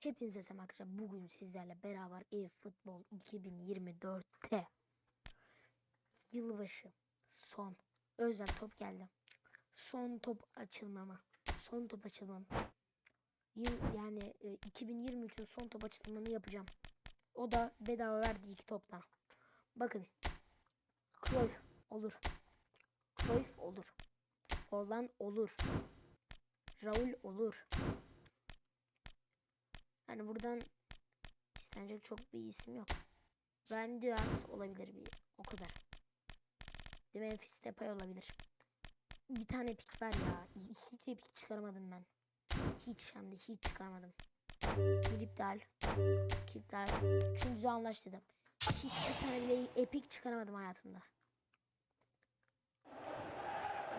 Hepinize selam arkadaşlar. Bugün sizlerle beraber e-futbol 2024'te yılbaşı son özel top geldi. Son top açılmama. Son top açılmam. Yıl yani e, 2023'ün son top açılımını yapacağım. O da bedava verdiği iki toptan. Bakın. Cruyff olur. Cruyff olur. Olan olur. Raul olur. Yani buradan istenecek çok bir isim yok. Van Diaz olabilir bir o kadar. De Memphis Depay olabilir. Bir tane pik var ya. Hiç pik çıkaramadım ben. Hiç hem de hiç çıkarmadım. Bir iptal. İki iptal. Çünkü anlaş dedim. Hiçbir tane bile epik çıkaramadım hayatımda.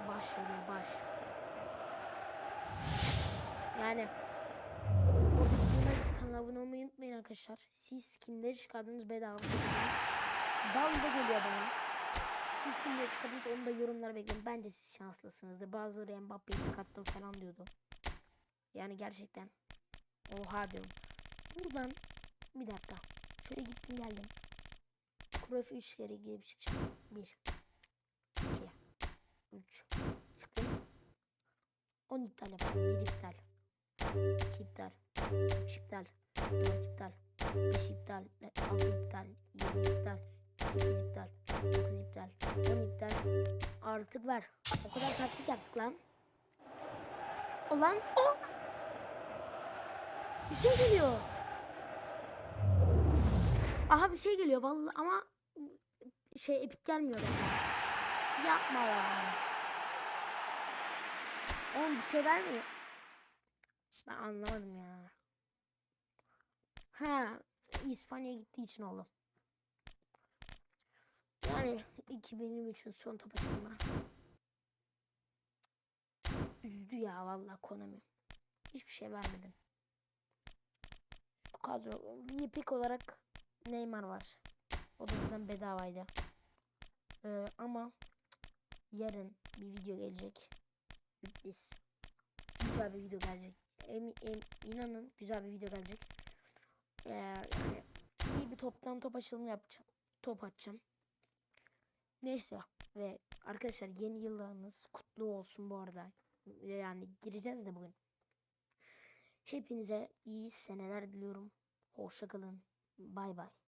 Baş veriyor baş. Yani abone olmayı unutmayın arkadaşlar. Siz kimleri çıkardınız bedava? Bal da geliyor bana. Siz kimleri çıkardınız onu da yorumlara bekleyin. Bence siz şanslısınızdır. Bazıları Mbappe'yi çıkarttım falan diyordu. Yani gerçekten. Oha diyorum. Buradan bir dakika. Şöyle gittim geldim. Cruyff 3 kere girip çıkacağım. 1 2 3 Çıktım. 10 iptal yapalım. 1 iptal. 2 iptal. 3 iptal. 4 iptal. 5 iptal. 6 iptal. 7 iptal. 8 iptal. 9 iptal. 10 iptal. Artık ver. O kadar taktik yaptık lan. Ulan o. Bir şey geliyor. Aha bir şey geliyor vallahi ama şey epik gelmiyor. Yapma ya. Oğlum bir şey vermiyor. Ben anlamadım ya. Ha, İspanya'ya gittiği için oldu. Yani 2023'ün son top açılma. Üzdü ya vallahi Konami. Hiçbir şey vermedim. Şu kadro yepik olarak Neymar var. O da zaten bedavaydı. Ee, ama yarın bir video gelecek. Sürpriz. Güzel bir video gelecek. Em, em, inanın güzel bir video gelecek. Ee, iyi bir toptan top açılımı yapacağım. Top atacağım. Neyse ve arkadaşlar yeni yıllarınız kutlu olsun bu arada. Yani gireceğiz de bugün. Hepinize iyi seneler diliyorum. Hoşça kalın. Bay bay.